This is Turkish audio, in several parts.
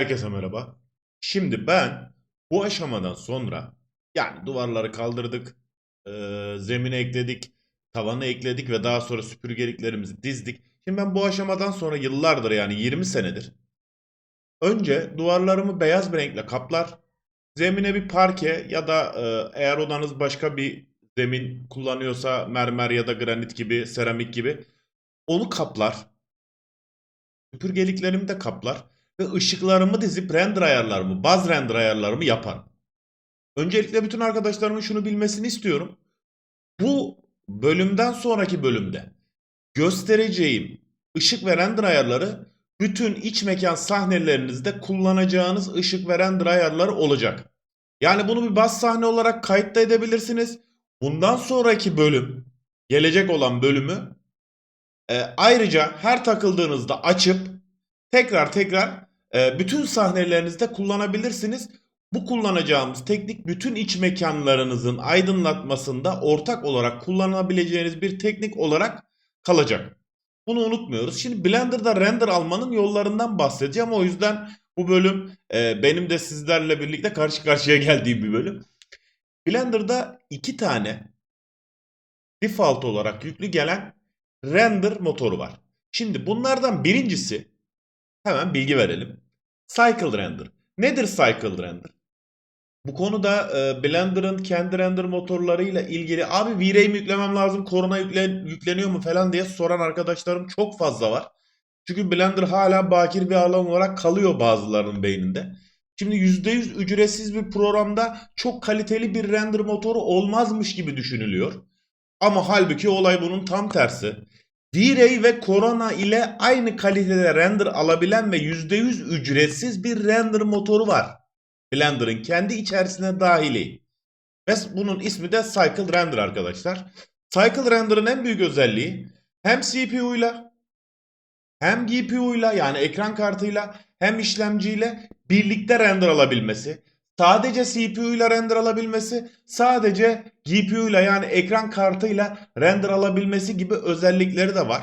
Herkese merhaba. Şimdi ben bu aşamadan sonra yani duvarları kaldırdık, eee, zemine ekledik, tavanı ekledik ve daha sonra süpürgeliklerimizi dizdik. Şimdi ben bu aşamadan sonra yıllardır yani 20 senedir önce duvarlarımı beyaz bir renkle kaplar, zemine bir parke ya da eee, eğer odanız başka bir zemin kullanıyorsa mermer ya da granit gibi, seramik gibi onu kaplar. Süpürgeliklerimi de kaplar ve ışıklarımı dizip render ayarlarımı, baz render ayarlarımı yaparım. Öncelikle bütün arkadaşlarımın şunu bilmesini istiyorum. Bu bölümden sonraki bölümde göstereceğim ışık ve render ayarları bütün iç mekan sahnelerinizde kullanacağınız ışık ve render ayarları olacak. Yani bunu bir baz sahne olarak kayıtta edebilirsiniz. Bundan sonraki bölüm, gelecek olan bölümü e, ayrıca her takıldığınızda açıp tekrar tekrar e, bütün sahnelerinizde kullanabilirsiniz. Bu kullanacağımız teknik bütün iç mekanlarınızın aydınlatmasında ortak olarak kullanabileceğiniz bir teknik olarak kalacak. Bunu unutmuyoruz. Şimdi Blender'da render almanın yollarından bahsedeceğim. O yüzden bu bölüm e, benim de sizlerle birlikte karşı karşıya geldiğim bir bölüm. Blender'da iki tane default olarak yüklü gelen render motoru var. Şimdi bunlardan birincisi hemen bilgi verelim. Cycle Render. Nedir Cycle Render? Bu konuda e, Blender'ın kendi render motorlarıyla ilgili abi V-Ray mi yüklemem lazım, Corona yükle, yükleniyor mu falan diye soran arkadaşlarım çok fazla var. Çünkü Blender hala bakir bir alan olarak kalıyor bazılarının beyninde. Şimdi %100 ücretsiz bir programda çok kaliteli bir render motoru olmazmış gibi düşünülüyor. Ama halbuki olay bunun tam tersi. V-Ray ve Corona ile aynı kalitede render alabilen ve %100 ücretsiz bir render motoru var. Blender'ın kendi içerisine dahili. Ve bunun ismi de Cycle Render arkadaşlar. Cycle Render'ın en büyük özelliği hem CPU'yla hem GPU'yla yani ekran kartıyla hem işlemciyle birlikte render alabilmesi. Sadece CPU ile render alabilmesi, sadece GPU ile yani ekran kartıyla render alabilmesi gibi özellikleri de var.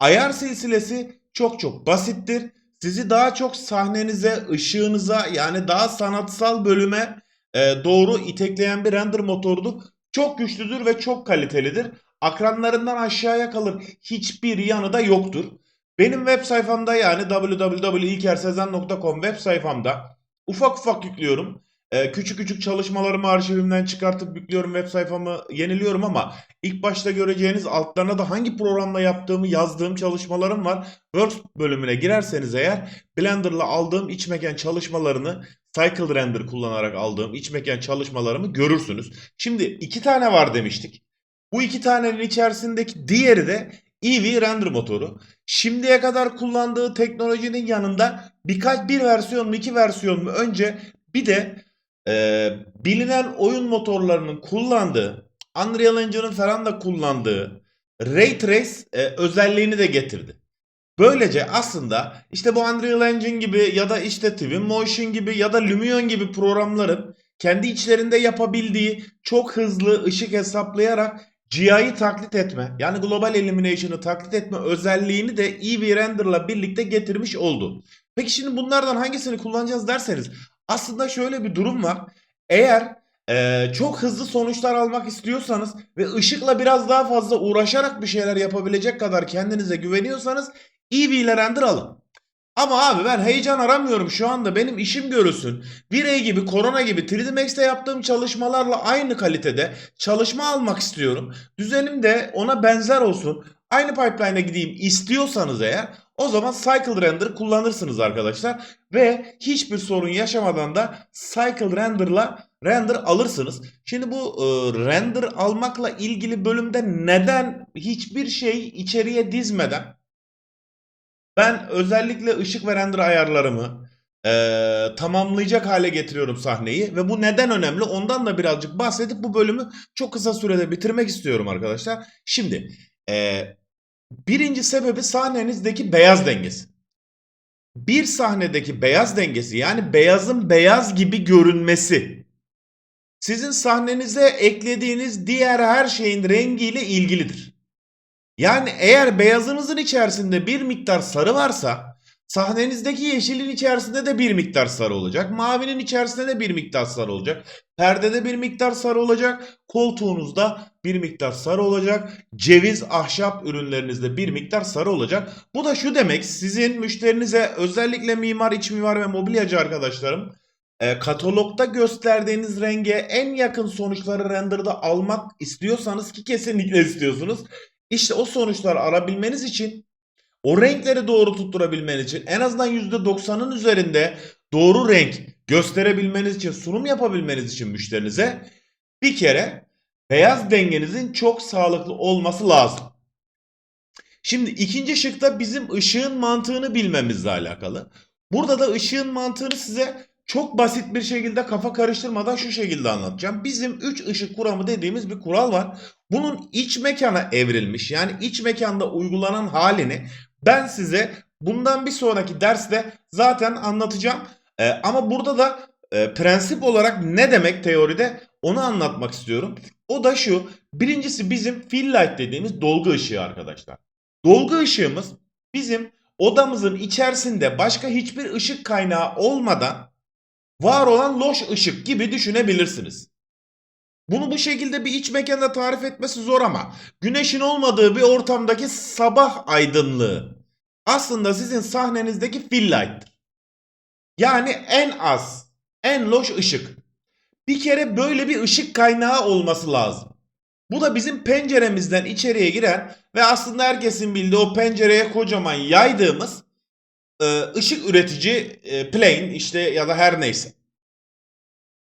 Ayar silsilesi çok çok basittir. Sizi daha çok sahnenize, ışığınıza yani daha sanatsal bölüme e, doğru itekleyen bir render motorudur. Çok güçlüdür ve çok kalitelidir. Akranlarından aşağıya kalır. Hiçbir yanı da yoktur. Benim web sayfamda yani www.ilkersezen.com web sayfamda ufak ufak yüklüyorum. Ee, küçük küçük çalışmalarımı arşivimden çıkartıp yüklüyorum web sayfamı yeniliyorum ama ilk başta göreceğiniz altlarına da hangi programla yaptığımı yazdığım çalışmalarım var. Word bölümüne girerseniz eğer Blender'la aldığım iç mekan çalışmalarını Cycle Render kullanarak aldığım iç mekan çalışmalarımı görürsünüz. Şimdi iki tane var demiştik. Bu iki tanenin içerisindeki diğeri de Eevee render motoru. Şimdiye kadar kullandığı teknolojinin yanında birkaç bir versiyon mu iki versiyon mu önce bir de e, bilinen oyun motorlarının kullandığı Unreal Engine'ın falan da kullandığı Ray Trace e, özelliğini de getirdi. Böylece aslında işte bu Unreal Engine gibi ya da işte Twinmotion gibi ya da Lumion gibi programların kendi içlerinde yapabildiği çok hızlı ışık hesaplayarak GI'yi taklit etme yani Global Illumination'ı taklit etme özelliğini de Eevee Render'la birlikte getirmiş oldu. Peki şimdi bunlardan hangisini kullanacağız derseniz aslında şöyle bir durum var. Eğer e, çok hızlı sonuçlar almak istiyorsanız ve ışıkla biraz daha fazla uğraşarak bir şeyler yapabilecek kadar kendinize güveniyorsanız Eevee ile render alın. Ama abi ben heyecan aramıyorum şu anda benim işim görülsün. V-Ray gibi, Corona gibi 3D Max'te yaptığım çalışmalarla aynı kalitede çalışma almak istiyorum. Düzenim de ona benzer olsun. Aynı pipeline'e gideyim istiyorsanız eğer o zaman Cycle Render kullanırsınız arkadaşlar. Ve hiçbir sorun yaşamadan da Cycle Render'la render alırsınız. Şimdi bu e, render almakla ilgili bölümde neden hiçbir şey içeriye dizmeden ben özellikle ışık ve render ayarlarımı eee, tamamlayacak hale getiriyorum sahneyi ve bu neden önemli ondan da birazcık bahsedip bu bölümü çok kısa sürede bitirmek istiyorum arkadaşlar. Şimdi eee, birinci sebebi sahnenizdeki beyaz dengesi. Bir sahnedeki beyaz dengesi yani beyazın beyaz gibi görünmesi sizin sahnenize eklediğiniz diğer her şeyin rengiyle ilgilidir. Yani eğer beyazınızın içerisinde bir miktar sarı varsa Sahnenizdeki yeşilin içerisinde de bir miktar sarı olacak. Mavinin içerisinde de bir miktar sarı olacak. Perdede bir miktar sarı olacak. Koltuğunuzda bir miktar sarı olacak. Ceviz, ahşap ürünlerinizde bir miktar sarı olacak. Bu da şu demek sizin müşterinize özellikle mimar, iç mimar ve mobilyacı arkadaşlarım e, katalogda gösterdiğiniz renge en yakın sonuçları renderda almak istiyorsanız ki kesinlikle istiyorsunuz. İşte o sonuçları arabilmeniz için o renkleri doğru tutturabilmeniz için en azından %90'ın üzerinde doğru renk gösterebilmeniz için sunum yapabilmeniz için müşterinize bir kere beyaz dengenizin çok sağlıklı olması lazım. Şimdi ikinci şıkta bizim ışığın mantığını bilmemizle alakalı. Burada da ışığın mantığını size çok basit bir şekilde kafa karıştırmadan şu şekilde anlatacağım. Bizim 3 ışık kuramı dediğimiz bir kural var. Bunun iç mekana evrilmiş yani iç mekanda uygulanan halini ben size bundan bir sonraki derste zaten anlatacağım. Ee, ama burada da e, prensip olarak ne demek teoride onu anlatmak istiyorum. O da şu. Birincisi bizim fill light dediğimiz dolgu ışığı arkadaşlar. Dolgu ışığımız bizim odamızın içerisinde başka hiçbir ışık kaynağı olmadan var olan loş ışık gibi düşünebilirsiniz. Bunu bu şekilde bir iç mekanda tarif etmesi zor ama güneşin olmadığı bir ortamdaki sabah aydınlığı aslında sizin sahnenizdeki fill light'tır. Yani en az, en loş ışık. Bir kere böyle bir ışık kaynağı olması lazım. Bu da bizim penceremizden içeriye giren ve aslında herkesin bildiği o pencereye kocaman yaydığımız ışık üretici e, plane işte ya da her neyse.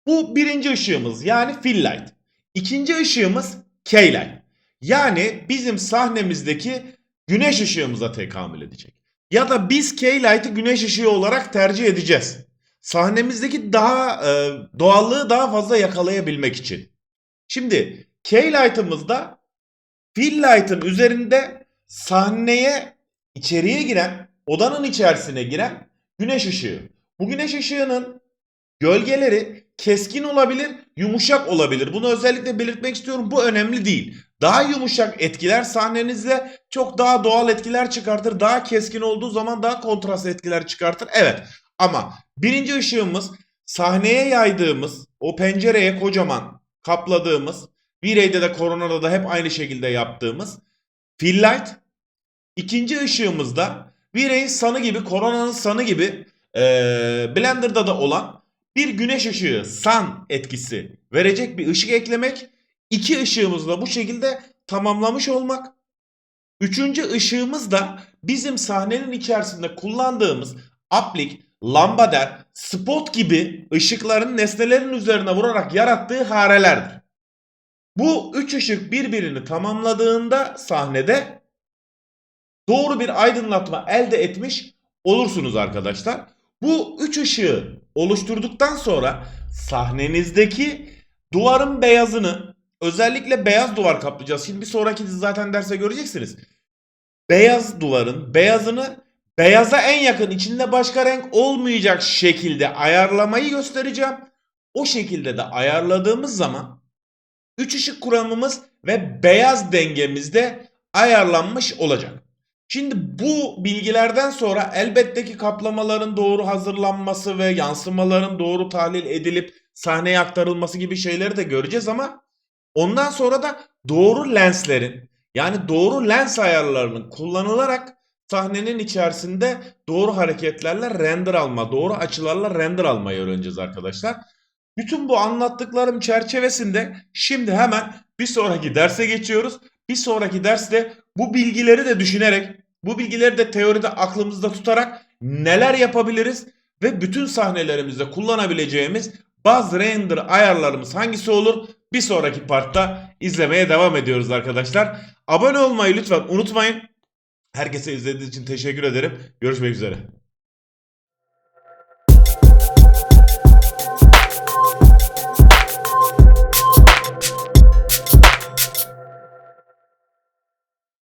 Bu birinci ışığımız yani fill light. İkinci ışığımız K-light. Yani bizim sahnemizdeki güneş ışığımıza tekamül edecek. Ya da biz K-light'ı güneş ışığı olarak tercih edeceğiz. Sahnemizdeki daha e, doğallığı daha fazla yakalayabilmek için. Şimdi K-light'ımızda fill light'ın üzerinde sahneye içeriye giren, odanın içerisine giren güneş ışığı. Bu güneş ışığının gölgeleri keskin olabilir, yumuşak olabilir. Bunu özellikle belirtmek istiyorum. Bu önemli değil. Daha yumuşak etkiler sahnenizde çok daha doğal etkiler çıkartır. Daha keskin olduğu zaman daha kontrast etkiler çıkartır. Evet ama birinci ışığımız sahneye yaydığımız o pencereye kocaman kapladığımız V-Ray'de de Corona'da da hep aynı şekilde yaptığımız fill light. İkinci ışığımızda V-Ray'in sanı gibi Corona'nın sanı gibi ee, Blender'da da olan bir güneş ışığı sun etkisi verecek bir ışık eklemek. İki ışığımızı da bu şekilde tamamlamış olmak. Üçüncü ışığımız da bizim sahnenin içerisinde kullandığımız aplik, lambader, spot gibi ışıkların nesnelerin üzerine vurarak yarattığı harelerdir. Bu üç ışık birbirini tamamladığında sahnede doğru bir aydınlatma elde etmiş olursunuz arkadaşlar. Bu üç ışığı oluşturduktan sonra sahnenizdeki duvarın beyazını özellikle beyaz duvar kaplayacağız. Şimdi bir sonraki zaten derse göreceksiniz. Beyaz duvarın beyazını beyaza en yakın içinde başka renk olmayacak şekilde ayarlamayı göstereceğim. O şekilde de ayarladığımız zaman üç ışık kuramımız ve beyaz dengemizde ayarlanmış olacak. Şimdi bu bilgilerden sonra elbette ki kaplamaların doğru hazırlanması ve yansımaların doğru tahlil edilip sahneye aktarılması gibi şeyleri de göreceğiz ama ondan sonra da doğru lenslerin yani doğru lens ayarlarının kullanılarak sahnenin içerisinde doğru hareketlerle render alma, doğru açılarla render almayı öğreneceğiz arkadaşlar. Bütün bu anlattıklarım çerçevesinde şimdi hemen bir sonraki derse geçiyoruz. Bir sonraki derste bu bilgileri de düşünerek, bu bilgileri de teoride aklımızda tutarak neler yapabiliriz ve bütün sahnelerimizde kullanabileceğimiz bazı render ayarlarımız hangisi olur? Bir sonraki partta izlemeye devam ediyoruz arkadaşlar. Abone olmayı lütfen unutmayın. Herkese izlediğiniz için teşekkür ederim. Görüşmek üzere.